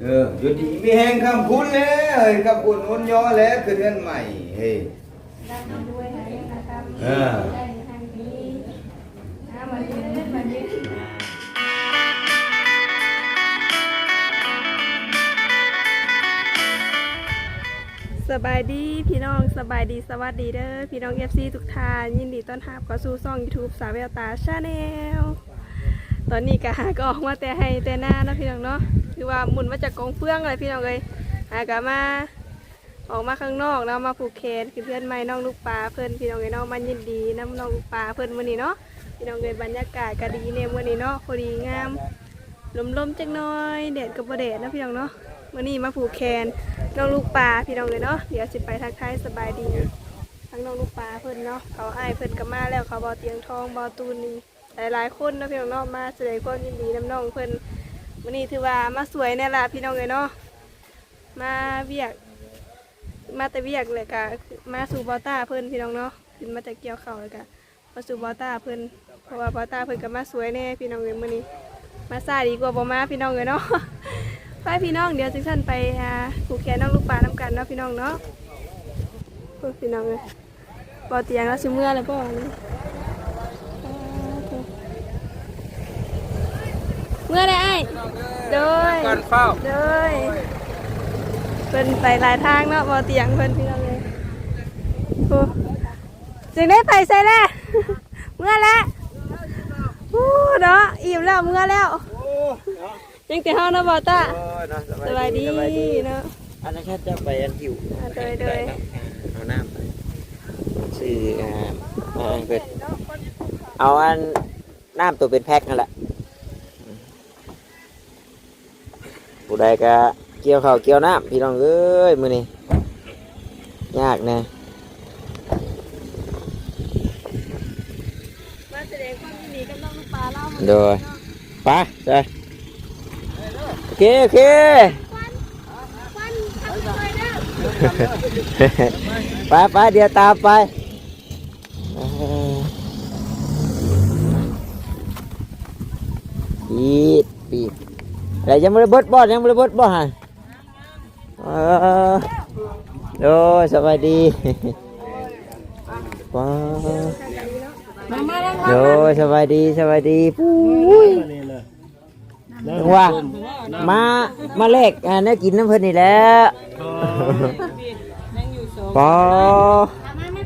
เอออยู่ดีมีแหงคำคุณแล้วเฮ้ยคำคุณนุ่นย่อแล้วคือเดือนใหม่เฮ้ยได้มาด้วยนะนะครับเออได้ทางนี้นะมายืนมายืนสบายดีพี่น้องสบายดีสวัสดีเด้อพี่น้อง FC ทุกท่านยินดีต้อนรับเข้าสู่ช่อง YouTube สาวแววตาชาแนลตอนนี้ก็หาก็ออกมาแต่ให้แต่หน้าเนาะพี่น้องเนาะ คือว่าหมุนมาจากกองเฟืองอะไรพี่น้องเลยหากะมาออกมาข้างนอกแล้วมาผูกแขนคือเพื่อนใหม่น้องลูกปลาเพื่อนพี่น้องไอ้น้องมันยินดีน้ำน้องลูกปลาเพื่อนมื้อนี้เนาะพี่น้องเลยบรรยากาศก็ดีเนี่ยมื้อนี้เนาะพอดีงามลมๆจักหน้อยแดดกับบ่แดดนะพี่น้องเนาะมื้อนี้มาผูกแขนน้องลูกปลาพี่น้องเลยเนาะเดี๋ยวสิไปทักทายสบายดีทั้งน้องลูกปลาเพื่อนเนาะเขาอ้เพื่อนก็มาแล้วเขาบ่เตียงทองบ่ตูนนี่หลายๆคนนะพี่น้องเนาะมาแสดงความยินดีน้ำน้องเพื่อน มื้อนี้ถือว่ามาสวยแน่ล่ะพี่น้องเลยเนาะมาเวียก มาแต่เวียกเลยกะมาสู่บอต้าเพิ่นพี่น้องเนาะขึ้นมาจากเกี่ยวเข่าเลยกะมาสู่บอต้าเพิ่นเพราะว่าบอต้าเพิ่นก็มาสวยแน่พี่น้องเลยมื้อนี้ มาซาดีกว่าบ่มาพี่น้องเลยเนาะไปพี่น้องเดี๋ยวจึงท่านไปผูกแขนน้องลูกปลาน้ำกันเนาะพี่น้องเนาะพี่น้องเลยบอเตียงแล้วสิมเมื่อแล้วบ่นี่ เมื่อได้ไอ้ายโดยก่อนเฝ้าเลยเพิ่นไปหลายทางเนาะบ่เตียงเพิ่นพี่น้องเลยโอ้จึงได้ไปใส่แล้วเมื่อแล้วโอ้เนาะอิ่มแล้วเมื่อแล้วยังแต่เฮาเนาะบ่ตาสบายดีเนาะอันนั้นแค่จะไปอันหิวอ่าโดยโดยเอาน้ำซื้ออ่าเอาอันเป็นเอาอัน น้ำตัวเป็นแพ็คนั่นแหละ ผู้ใดก็เกี่ยวข้าวเกี่ยวน้ำพี่น้องเอ้ยมือนี้ยากแน่มาแสดงความยินดีกับน้องลูกปลาเล่าโดยไปไปโอเคโอเคควันควันทำไปเด้อไปไปเดี๋ยวตามไปเอ่อปีด ปีดอะไรยังไม่ได้เบิดบ่ยังไม่ได้เบิดบ่ฮะเออโอ้ยสบายดีว้าวโอ้ยสบายดีสบายดีปุ้ยว่ามามาเลกอ่าเนื้อกินน้ำเพิ่นนี่แหล้วปอ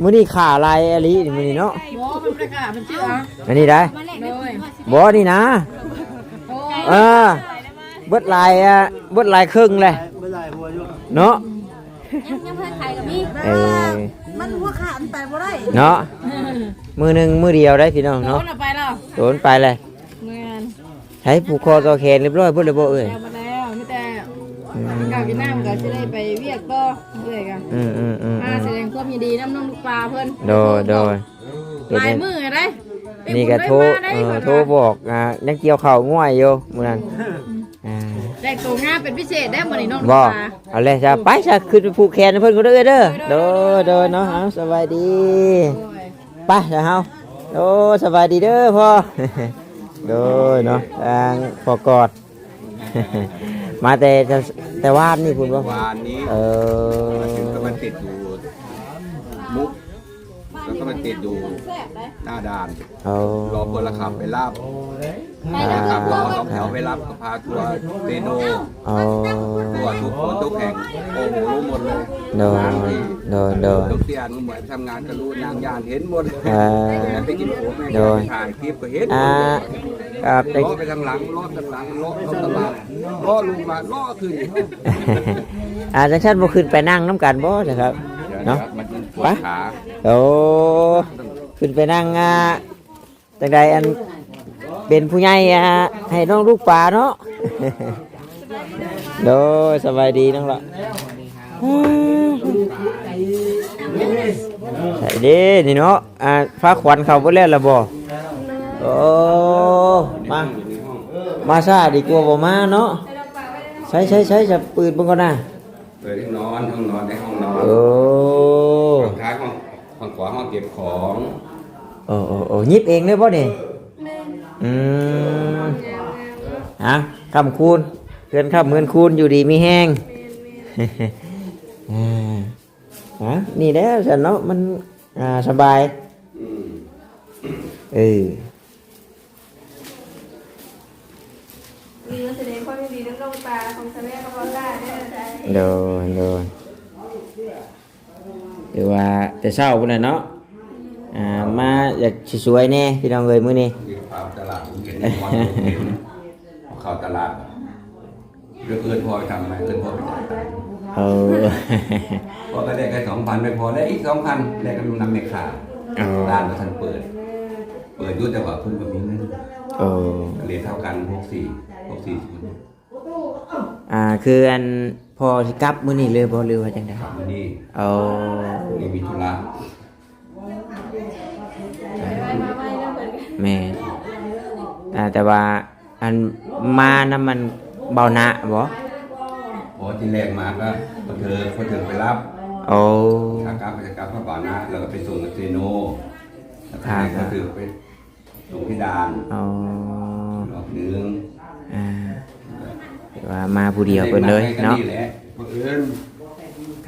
มื้อนี้ขาลายอะไรนี่มื้อนี้เนาะบ่มันประกาศมันชื่ออะอันนี้ได้โดยบ่นี่นะเออ เบิดลายอะเบิดลายครึ่งเลยเนาะยังเพิ่นไข่กับมีเออมันหัวขาดไปบ่ได้เนาะมือหนึ่งมือเดียวได้พี่น้องโดเนาะนเอาไปแล้วโดนไปเลยเงินใช้ผูกคอต่อแขนเรียบร้อยเบิดเลยบ่เอ้ยเอามาแล้วไม่แต่อืมกาวกินน้ำก็จะได้ไปเวียกต่อเรื่อยกันอืมอืมอืมมาอืมแสดงความยินดีน้ำน้องลูกปลาเพิ่นโดยโดยหลายมือได้นี่ก็โทรเออโทรบอกอ่ายังเกี่ยวเข่าวง่วยอยู่มื้อนั้น อ่าได้ตัวงามเป็นพิเศษได้บ่นี่น้องลูกบ่ปลาเอาเลยจ้ะไปจ้ะขึ้นไปผูกแขนให้เพิ่นก็เด้อเด้อโดยโดยเนาะเอาสบายดีโอ้ยไปจ้ะเฮาโอ้สบายดีเด้อพ่อโดยเนาะทางพอกอด มาแต่แต่แต่ว่านนี่คุณบ่วานนี้เออมาถึงก็มันติดอยู่มุก แล้วก็มันติดอยู่หน้าด่าน เอารอคนละขับไปรับอ่าขับรอสองแถวไปรับก็พาทัวร์เรโนเอาทัวร์ทุกคนทุกแห่งโอ้โหรู้หมดเลยโดยโดยโดยทุกเตียนก็เหมือนทำงานก็รู้นางยานเห็นหมดอ่าแต่ไปกินโค้กแม่งโดยถ่ายคลิปก็เห็นอ่าครับได้ล้อไปทางหลังล้อทางหลังล้อเข้าตลาดล้อลงมาล้อขึ้นอ่าจังซั่นบ่ขึ้นไปนั่งน้ำกันบ่นะครับเนาะ มัน ปวไปดขาโอ้ขึ้นไปนั่งอ่าจังใดอันเป็นผู้ใหญ่อะให้น้องลูกปลาเนาะ โดยสบายดีน้องละใส่ดีนี่เนาะอ่าฟ้าขวัญเขาไปแล้วละบ่โอ้มามาซาดีกว่าบ่มาเนาะใช้ใช้ใช้จะปืนเบิ่งก่อนนะเปิดห้องนอนห้องนอนในห้องนอนโอ้ ห้องท้ายห้องห้อง ขวาห้องเก็บของโอ้โอ้โอ้ยิบเองเลยป่ะนี่อืมฮะคำคูณเพื่อนครับเงินคูณอยู่ดีมีแห้ง แม่นแม่นอ่าฮะนี่แหละฉันเนาะมันอ่าสบายเออมีมาแสดงความยินดีน้ำน้องปลาของสะแม่กับบอลล่าเด้อจ้ะโดนโดน หรือว่าแต่เช้าพุ่นน่ะเนาะอ่ามาอยากสิสวยๆแน่พี่น้องเอ้ยมื้อนี้ที่เข้าตลาดผมเห็นวันผมเห็นเข้าตลาดเรื่องเอื้อนพอไปทำไมเอื้อนพอไปจ่ายตังค์เออพอก็ได้แค่สองพันไม่พอได้อีกสองพันได้กำลังนำในขาร้านก็ทันเปิด เปิดอยุ่แต่ว่าเพิ่นแบบนี้เงินโอ้เรียนเท่ากันพวกสี่พวกสี่ศูนย์อ่าคืออัน พอสิกลับมื้อนี้เลยบ่หรือว่าจังได๋ครับวันนี้เอานี่มีธุระไปไว้มาไว้เรื่องเหมือนกันแม่อ่าแต่ว่าอันมานํมันเบาหนะบ่พอที่แรกมาก็พอเธอพอเธอไปรับโอ้ขากลับไปจะกลับพระบานะแล้วก็ไปส่งกับเซโนแล้วก็ครับให้พอเธอไปส่งที่ดานเอารอบนึงอ่าแต่ ว่ามาผู้เดียวเพิ่นเลยเนาะนี่แหละบังเอิญ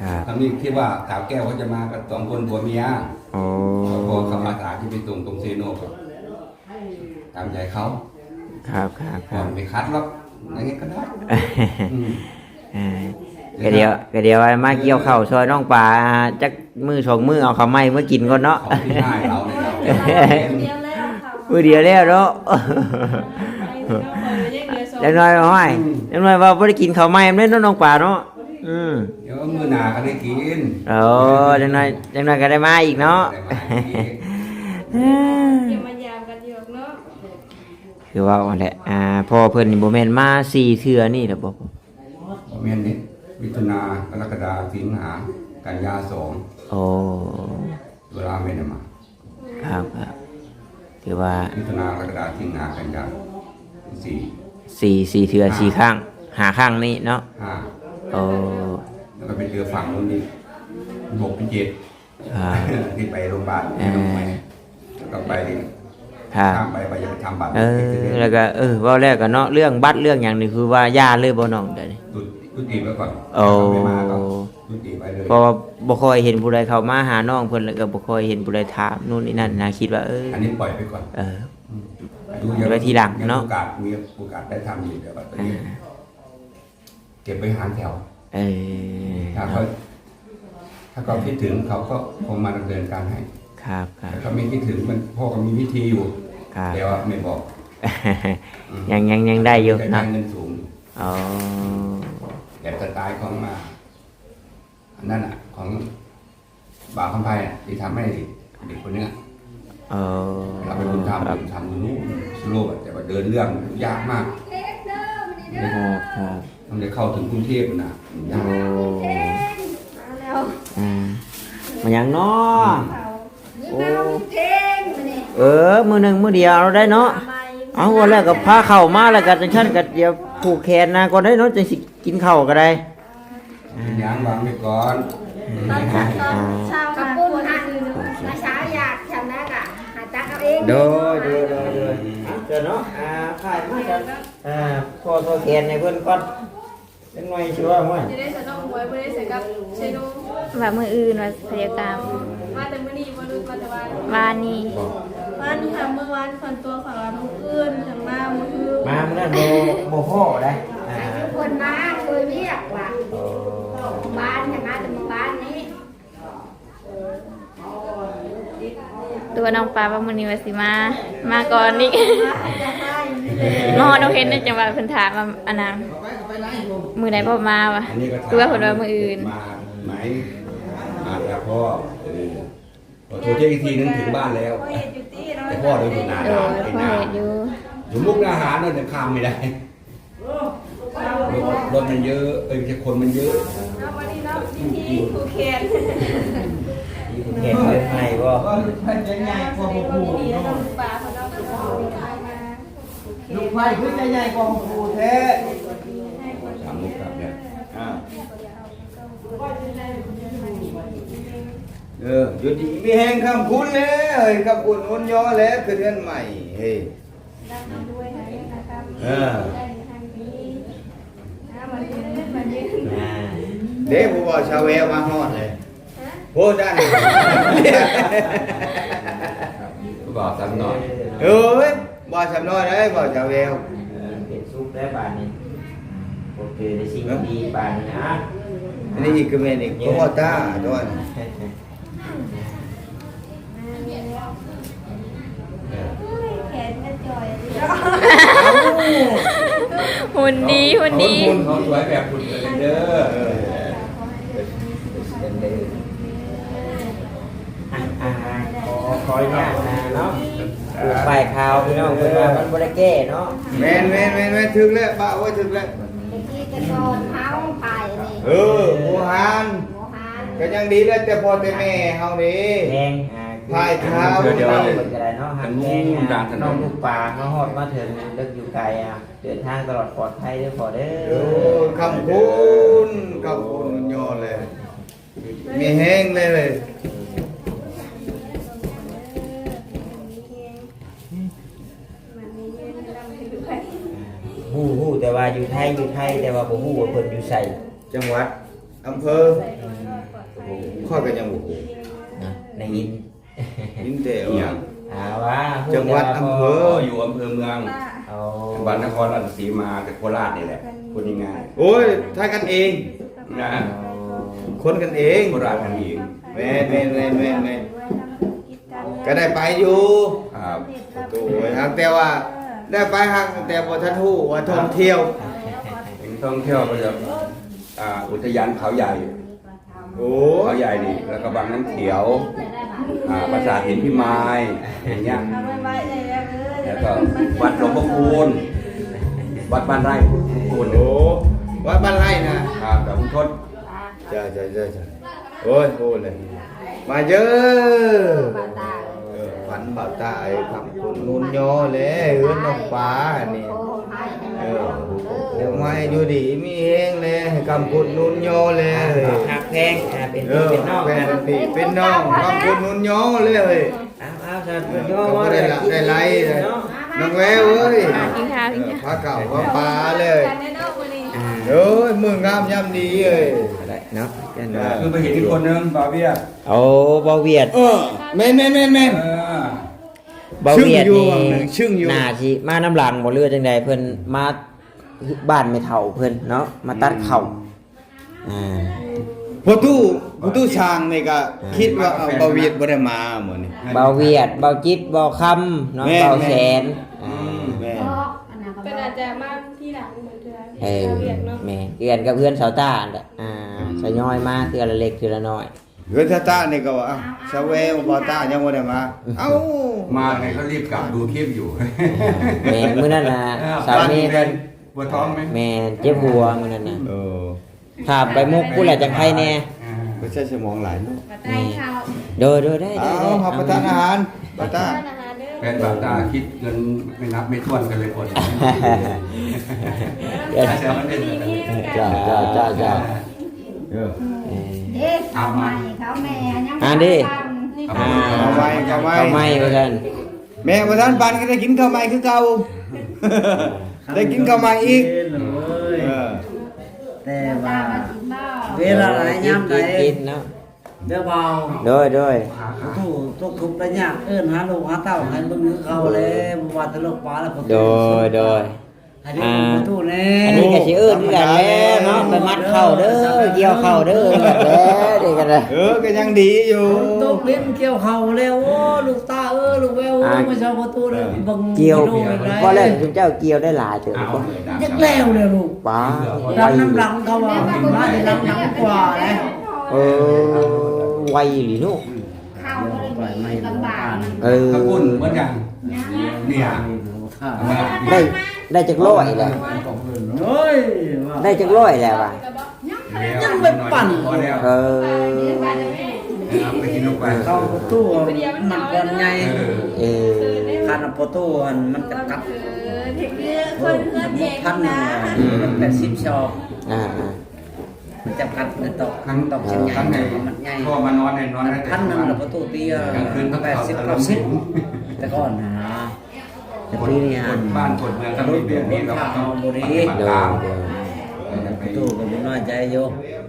ครับคำนี้คิดว่าสาวแก้วเขาจะมากับสองคนผัวเมียโอ้พอเขาอาสาที่ไปส่งตรงเซโนก็ตามใจเขาครับครับคก่อรันบไม่คัดหรอกอย่างนี้ก็ได้อืมอ่าก็เดี๋ยวก็เดี๋ยวไอ้มาเกี่ยวข้าวซอยน้องปลาจักมือสองมือเอาข้าวไหม้มากินก่อนเนาะของที่ง่ายเราเนี่ยเราเดียวแล้วค่ะมือเดียวแล้วเนาะไอ้ เจ้าคอยยังเหลือสองจังน้อยห้อยจังน้อยว่าบ่ได้กินข้าวไหม้แม่นเนาะน้องปลาเนาะอืมเดี๋ยวมือหนาก็ได้กินโอ้จังน้อยจังน้อยก็ได้มาอีกเนาะได้มาอีกเดี๋ยวมายามกันอยู่เนาะคือว่าว่าแหละอ่าพ่อเพิ่นนี่บ่แม่นมาสี่เทื่อนี่ล่ะบ่ประมาณนี้มิถุนากรกฎาสิงหากันยาสองโอ้เวลาไม่ได้มาครับครับคือว่ามิถุนากรกฎาสิงหากันยาสี่ สี่สี่เทื่อสี่ครั้งหาครั้งนี่เนาะห้าโอ้แล้วก็ไปเรือฝั่งนู้นนี่หกเป็นเจ็ดครับที่ไปโรงพยาบาลเอที่โรงพยาอบาลก็ไปครับข้ามไปไปจะไปทำบัตรเออแล้วก็เออเว่าแรกก็เนาะเรื่องบัตรเรื่องอย่างนี้คือว่าย่าเลยบ่น้องเดี๋ยวนี้ตุดตุติไว้ก่อนโอ้ ไม่มาก็ตุติไว้เลย เพราะว่าบ่ค่อยเห็นผู้ใดเข้ามาหาน้องเพิ่นแล้วก็บ่ค่อยเห็นผู้ใดถามนู่นนี่นั่นนะคิดว่าเอออันนี้ปล่อยไปก่อน เออ ดูไว้ทีหลังเนอะ มีโอกาสมีโอกาสได้ทำอยู่เดี๋ยวก็ตอนนี้เก็บไว้หางแถว เออถ้าเขาถ้าเขาคิดถึงเขาก็คงมาดำเนินการให้ครับครับแต่เขาไม่คิดถึงมันพ่อก็มีวิธีอยู่ ครับ แต่ว่าไม่บอกยังยังยังได้อยู่แต่เนาะได้เงินสูง อ๋อแบบสไตล์ของมาอันนั้นอะ ของบ่าวคำไพ่อะที่ทำให้เด็กคนเนี้ย เออเราเป็นคนทำครับทำอยู่นู้นสโลปอะแต่ว่าเดินเรื่องยากมากครับครับต้องได้เข้าถึงกรุงเทพนะยากโอ้มาแล้วอ่ามาหยังเนาะโอ้เออ มือหนึ่งมือเดียวเราได้เนาะเอาวันแรกก็พาเข้ามาแล้วก็จังชั้นก็เดี๋ยวผูกแขนนะก็ได้เนาะจังสิกินข้าวก็ได้เป็นยางวางไว้ก่อน ตอนเช้าตอนเช้า โดยโดยโดยโดยเจอเนาะอ่าขายมาจากอ่าพอโทรแขนในเพิ่นก่อนเป็นหน่อยชัวร์มั้ยจะได้ใส่น้องหวยไม่ได้ใส่กับเชโนว่ามืออื่นว่าพยากรรมมาแต่มื้อนี้บ่รู้ก่อนแต่ว่าวานนี้วันทำเมื่อวานคนตัวของเรามื้ออื่นถึงมามื้ออื่นมามื้อนั้นบ่บ่พอได้อ่าคนมาเคยเรียกว่าบ้านเนี่ยมาแต่หมู่บ้านนี้ ตัวน้องปลาว่ามื้อนี้ว่าสิมา มาก่อนนี่มอน้องเห็นในจังหวะเพิ่นถามว่าอันามื้อใดพ่อมาวะอันนี้ก็คือว่าเพิ่นว่ามืออื่น มาไหมมาแล้วพ่อเออพอโทรเช็คอีกทีนึงถึงบ้านแล้ว แต่พ่อเดินอยู่นานเออไปพ่อนาเห็นอยู่อยู่มุกดาหารนั่นจะข้ามไม่ได้รถรถมันเยอะเอ้ยไม่ใช่คนมันเยอะเนาะวันนี้เนาะที่ที่ครูเคน แขนเป็นไงบ่จะใหญ่กว่าหมูดีแล้วน้องปลาเขาเนาะเขาขายมาลูกไผ่คือจะใหญ่กว่าปูแท้สามมุกครับเนี่ยอ่าเอออยู่ดีมีแหงคำคุณแล้วเอ้ยคำคุณนุ่นย่อแล้วคือเดือนใหม่เฮ้ยรับมาด้วยให้นะครับเออได้ทางนี้อ่าเด็กผู้บ่าวชาวแววมาฮอดเลย โอ้ด้านก็บอกสักหน่อยเอ้ยบ่าวชำน้อยเด้บ่าวชาวแววเออเป็นซุปได้บานนี้โอเคในสิ่งดีบานนี้นะอันนี้อีกคือแม่นอีกก็บ่ตาตัวนั้นแขนจะจ่อยหุ่นดีหุ่นดีคนเขาสวยแบบคุณเลยเด้อเอออะอ่า ขอออนุญาตนะเนาะปลูกฝ่ายขาวพี่น้องเพิ่นว่ามันบ่ได้แก้เนาะแม่นแม่นแม่นแม่นถึงแล้วบ่าวไว้ถึงแล้วเมื่อกี้จะโดนเท้าไปนี่เออโมหานโมหันก็ยังดีแล้วแต่พ่อแต่แม่เฮานี่แดงอ่าพายเท้าเดี๋ยวเพิ่นก็ได้เนาะหักแดงอะน้องลูกปลามาฮอดมาถึงเลิกอยู่ไกลอะเดินทางตลอดปลอดภัยเด้อพ่อเด้โอ้คำคุณคำคุณยอดเลยมีแห้งเลยเลย ฮู้ฮู้แต่ว่าอยู่ไทยอยู่ไทยแต่ว่าบ่ฮู้ว่าเพิ่นอยู่ไสจังหวัดอำเภอข้อยก็ยังบ่ฮู้นะในยินยินแต่เอียว่างหาว่าฮู้จังหวัดอำเภก็ออยู่อำเภอเมืองเอาจังหวัดนครราชสีมากับโคราชนี่แหละพูดง่ายโอ้ยถ้ากันเองๆนะคนกันเองโคราชกันเองแม่นแม่นแม่นแม่นแม่นก็ได้ไปอยู่ครับโอ้ยฮักแต่ว่า ได้ไปฮักแต่บ่ทันฮู้ว่าท่องเที่ยวถึงท่องเที่ยวก็จะอ่าอุทยานเขาใหญ่โอ้เขาใหญ่นี่แล้วก็บางน้ำเขียวอ่าปราสาทหินพิมายอย่างเงี้ยแล้วก็วัดหลวงพ่อคูณวัดบ้านไร่คูณโอ้วัดบ้านไร่นะครับกับพุทธศจ้าจ้าจ้าจ้าโอ้ยโอ้เลยมาเยอะ บาตาเออฝันบ่าวตาไอ้คำคุณนุนยอเลยเฮือนน้องฟ้านี่โอ้ให้เออเดี๋ยวมาอยู่ดีมีเฮงเลยคำคุณนุนยอเลยหักแพงอ่าเป็นเอพี่อเป็นน้องเป็นกันพี่เป็นน้องคำคุณนุนยอเลยเอาเอาซะเพิ่นก็ย่อบ่ว่าได้ละได้ไรเลยน้องแววเอ้ยอะกินข้าวกินเออข้าวพาเก่าพาปลาเลยอ่าเอ้ยมืองามยามดีเอ้ยได้ เนาะกันเอว่าอคือไปเห็นอีกคนนึงบาเบียโอ้เบาเวียดเออแม่นแม่นแม่นแม่น เออเบาเวียดชึ่งอยู่นี่วังหนึ่งชึ่งอยู่ น่าสิมาน้ำหลังบ่เรือจังใดเพิ่นมาบ้านไม่เฒ่าเพิ่นเนาะมาตัดเข่าอ่า พอตู้พอตู้ช้างนี่ก็คิดว่าเอาบาเวียดบ่ได้มาหมื้อนี้เบาเวียดเบาจิตเบาคำเนาะแม่นเบาแม่นแสนอ่า แม่อันนั้นก็เป็นอาจจะมาที่หลังเหมือนเดิมเออเรียกเนาะแม่เอือนกับเพื่อนสาวตาแหละอ่าสะย้อยมาเทื่อละเล็กเทื่อละน้อย เฮือนตาตานี่ก็ว่าอ้าวชาวเวลบ่ตายังบ่ได้มา เอ้ามาไงเขารีบกลับดูคลิปอยู่แม่มื้อนั้นน่ะสามีเพิ่นปวดท้องไหมแม่เจ็บหัวมื้อนั้นน่ะเออถามไปมุกผู้แหละจังไผแน่อ่าบ่ใช่สมองหลายเนาะได้ข้าวโดยโดยได้ได้เอาได้รับประทานอาหารบ่ตา แฟนบาตาคิดเงินไม่นับไม่ถ้วนกันเลยคนเดี๋ยวแต่มันเป็นแบบนั้นจ้าจ้าจ้าจ้าเออเด็กเอาใหม่เขาแม่ยังอ่านดิเอาอ่าเอาไว้เอาไว้เอาไม่ว่าซั่นแม่บ่ทันปานก็ได้กินข้าวใหม่คือเก่าได้กินข้าวใหม่อีกเออแต่ว่าบ้าเวลาหลายยามใดกินกินเนาะ เดี๋ยวเบาโดยโดยถูกทุกทุกระยากเอิ้นหาลูกหาเต้าให้มึงเขาเลยบ่ว่าแตลกปลาแล้วโดยโดยให้ได้มึงถูกแน่อันนี้ก็สิเอิ้นคือกันแหล้วเนาะไปมัดเข้าเด้อเกี่ยวเข้าเด้อแบบแล้วนี่กันเลยเออก็ยังดีอยู่ตกเล่นเกี่ยวเขาแล้วโอ้ลูกตาเออลูกแววโอ้มาชาวประตูเลยบังเกี่ยวดูไปไหนพอแล้วคุณเจ้าเกี่ยวได้หลายเถอะเอาบ่เลยนะยักแล้วเลยลูกป้าดันน้ำหลังเขาว่ามาได้ดังน้ำกว่าเลย เออไวหรือลูกข้าวก็เลยลำบากเออตะกุนเหมือนกันเนี่ยเอามาได้ได้จักร้อยแล้วเฮ้ยว่าได้จักร้อยแล้วว่ะยังไม่ปั่นพอแล้วเออเอาไปกินลูกไปเข้าประตูมันก่อนไงเออเออคันประตูมันจะกัดคนเพื่อนเองพันหนึ่งมันแปดสิบชอบอ่าอ่ามัน จะกัดในตอกครั้งตอกชิ้นใหญ่ครั้งไหนมันใหญ่พ่อมานอนในนอนได้แต่พันหนึ่งแล้วประตูตีแปดสิบเก้าสิบแต่ก่อนนะแต่คนปีนี้คนบ้านคนเมืองก็มีแบบนี้เราข้าวต้องบุรีเดี๋ยวตามเดี๋ยวประตูก็ไม่น้อยใจอยู่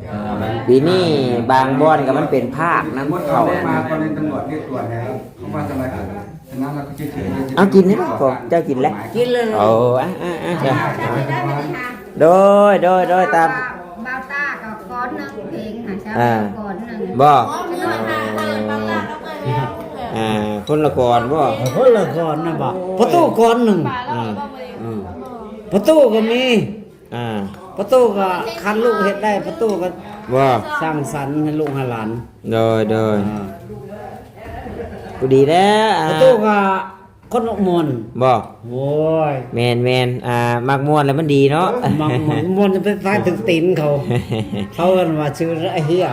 เออมันปีนี้บางบ่อนก็มันเป็นภาคน้ำมดน้ำเขาเขาได้มาตอนนี้ตำรวจเรียกตรวจแล้วเขาว่าจะมาเกิดฉะนั้นเราก็เฉยๆเอากินนี่ก็เจ้ากินแล้วกินเลยโอ้อะอะอะจ้ะจะไม่ได้ไหมคะโดยโดยโดยตามเบาตากับก้ อนหนึงเพลงหาเช้าอ่าก้อนหนึงบ่ อ่า คนละก่อนบ่เพิ่นละก่อนนะบ่ประตูก่อนหนึงอืมอืมประตูก็มี อ่า ประตูก็คันลูกเฮ็ดได้ประตูก็บ่สร้างสรรค์ให้ลูกให้หลานโดยโดยอ่า กูดีแล้วอ่า ประตูก็ คนอกมนต์บ่โว้ยแมนแมนอ่ามักม่วนแล้วมันดีเนาะมันมันมันจะไปฟาดถึงตีนเขา เขาเอิ้นว่าชื่อไอ้เหี้ย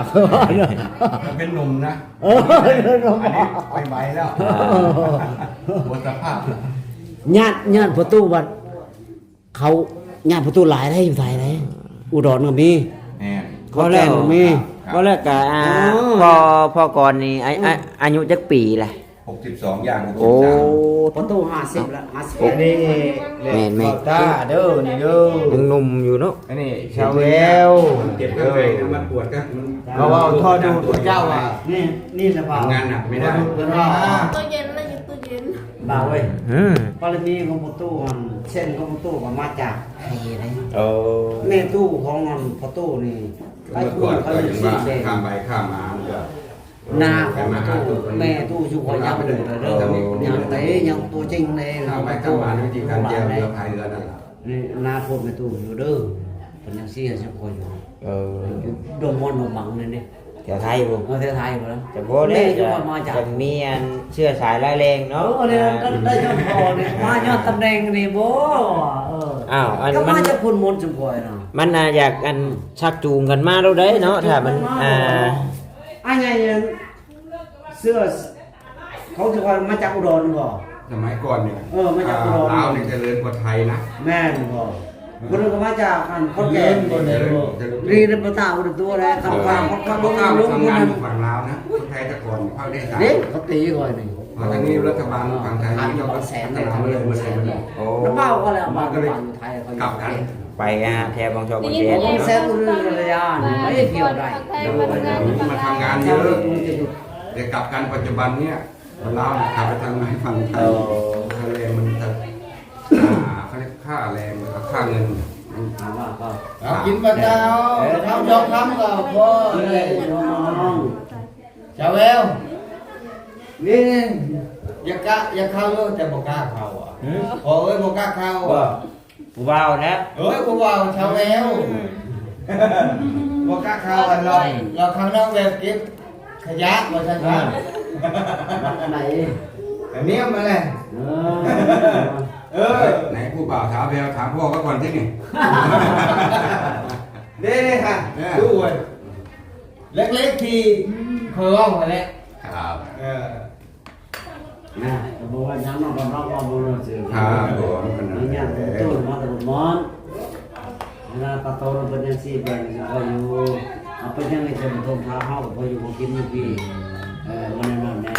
เป็นหนุ่มนะเออเดินออกอันมานี้ไปไหวแล้วหมดสภาพแล้วญาติญาติประตูวัดเขาญาติประตูหลายได้อยู่ไทยได้อุดรก็มีแน่เขาแก่ก็มีก็แล้วก็อ่าอ๋อพอพอก่อนนี่อาอาอายุจักปีแหละ หกสิบสองอย่างหกสิโอ้ บสามประตูห้าสิบละห้าสิบอันนี้แม่นแม่น ตาเด้อนี่เด้อยังหนุ่มอยู่เนาะอันนี้ชาวแววเจ็บข้างในนะมันปวดก็มันเราว่าทอดูพระเจ้าอะนี่นี่นะบ่าวทำงานหนักไม่ได้เพิ่นว่าตู้เย็นแล้วอยู่ตู้เย็นบ่าวเว้ยอืมปรมีของประตูมันเส้นของประตูก็มาจากไทยเลยโอ้แม่ตู้ของมันประตูนี่ไอ้เมื่อตู้ก่อนเขาก็อยู่ยังสีว่าแดงข้ามไปข้ามมามันก็ห น้าของประตูแม่ตู้ชุกคนยังเลยเด้อยังเตะยังตัวจริงเลยข้ามไปข้ามมาวิธีการเจียวเรือพายเรือนั่นแหละนี่หน้าพูดแม่ตู้อยู่เด้อเป็นยังซี่ชุกคนอยู่เอออยู่ดมมอนดมบังนี่นี่แถวไทยบ่ประเทศไทยหมดแล้วจะบ่ได้แม่จะจะมาจากจะมีอันเชื่อสายร้ายแรงเอเนาะอเนี่ยได้ยอดพอเนี่ยมายอดตำแหน่งนี่บ่เอออ้าวอันก็มัมานจากคุณมนต์สมพรเนาะมันน่ะอยากอันชักจูงกันมาแล้วได้เนาะถ้ามันอ่าอันไงเนี่ย เสื้อเขาจะว่ามาจากอุดรบ่สมัยก่อนเนี่ยเออมาจากอุดร ลาวเนี่ยเจริญกว่าไทยนะแม่นบ่คนนึงก็มาจากอันคนแก่นเจริญเจริญรีนประตาอุดตัวแล้วเขาคำความเขาเขาเขาข้ามลุงทำงานนั้นอยู่ฝั่งลาวนะคนไทยแต่ก่อนภาคได้สามนี่เขาตีก่อนนี่พอทางนี้รัฐบาลฝั่งไทยนี่เราก็แสนแต่ทำเรื่องมาเลยมาเลย โอ้แล้วเป้าก็แล้วบ้านก็อยู่ไทยเขาอกลัยู่บไทกันยไปอ่าแถวบางชอบางเขเขาตต้องเนาะแซงเรื่องระยะนี่ไม่เที่ยวได้มาทำงานเยเจ้าอะมันจะอยู่ แต่กลับกันปัจจุบันเนี่ยลาวกลับไปทางไหนฝั่งไทยทะเลมันจะอ่าเขาเรียกค่าแรงกับค่าเงินมันถามว่าก็เอากินพระเจ้าทำยอมทำกับพ่อเลเลยยน้องชาวแววนี่อย่ากะอย่าเข้าเยอะแต่บอกกล้าเข้าอะพอเอ้ยบอกกล้าเข้าว่าอะผู้บ่าวแล้วเอ้ยกูว่าชาวแววบอกกล้าเข้าอะเราเราข้างนอกแบบเก็บ ขยะมาใช่ไหมไหนอันนี้มาเลยเออเออไหนผู้บ่าวถามไปเอาถามพ่อก็ก่อนที่นี่เด้เลยค่ะดูเว้ยเล็กๆที่เคยว่ามาแล้วครับเออนะบอกว่ายังน้องกำลังว่าบุรุษสื่อครับผมนี่เนี่ยตู้มาตะบุมอนเวลาตะโตเราเป็นยังสี่แบ่งสิพออยู่ เอาไปยังไงจะมาทงท้าเฮาพออยู่พอกินอยู่พี่เออมันนั่นแน่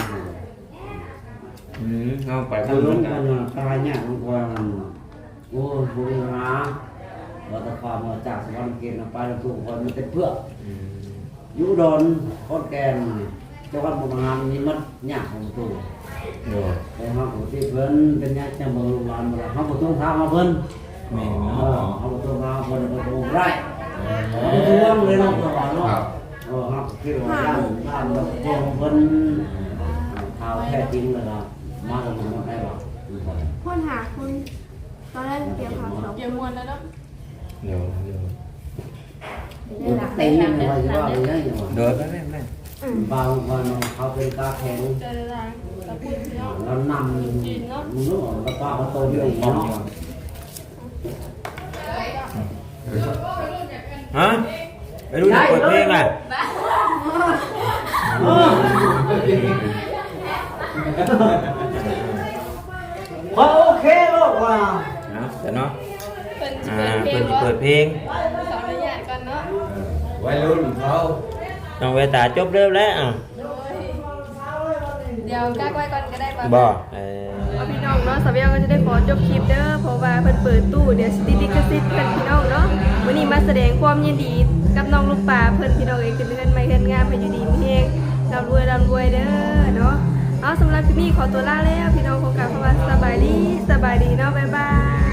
อืมเอาไปไปพูดลุ้มันนกักันนตายเนี่ยมันควรโอ้บุรีรัมย์เราตะความมาจากสวรรค์เกณฑ์ไปแล้วทุกคนมันเป็นเพื่ออยู่อุดอนคอนแกนจังหวัดมุกดาหารนี่มันยากของตัวไปหาผู้ที่เพิ่นเป็นญาติจังเมืองโรงพยาบาลมาแล้วเฮาบ่ต้องทางมาเพิ่นแม่นเอเนาะอเฮาบ่ต้องทางเพิ่นบ่ต้องไร่ เฮาบ่ต้องเลยเนาะประมาณเนาะเออครับคือว่าย่านย่านแบบตัวของเพิ่นข่าวแท้จริงแล้วก็มาตรงนั้นได้บ่คนหาคุณตอนแรกเตรียมหาสองเกี่ยวมวนแล้วเนาะเดี๋ยวเดี๋ยวเต็มเลยว่าจะว่าไปยังอยู่เดินไปแม่แม่บางคนเขาเป็นกาแข็งเจอทางตะพูดเนาะแล้วนำนู้นแล้วป้าเขาโตอยู่อีกเนาะฮะไปดูเปิดเพลงอะโอเคลูกว่าเนาะเดี๋ยวเนาะเป็นอ่าเพลเปิงดเปิดเพลงสอนระยะก่อนเนาะ วัยรุ่นเขาน้องเวตาจบเร็วแล้วอะเดี๋ยวก้าไว้ก่อนก็ไ้ออเอาพี่น้องเนาะสาวเวียก็จะได้ขอจบคลิปเด้อเพราะว่าเพิ่นเปิดตู้เดี๋ยวสิติดลิขสิทธิ์เพิ่นพี่น้องเนาะวันนี้มาแสดงความยินดีกับน้องลูกปลาเพิ่นพี่น้องเองเป็นเพื่อนไม่เพื่อนงามไปอยู่ดีมีเฮงรำรวยร่ำรวยเด้อเนาะเอาสำหรับคลิปนี้ขอตัวลาแล้วพี่น้องคงกลับเข้ามาสบายดีสบายดีเนาะบ๊ายบาย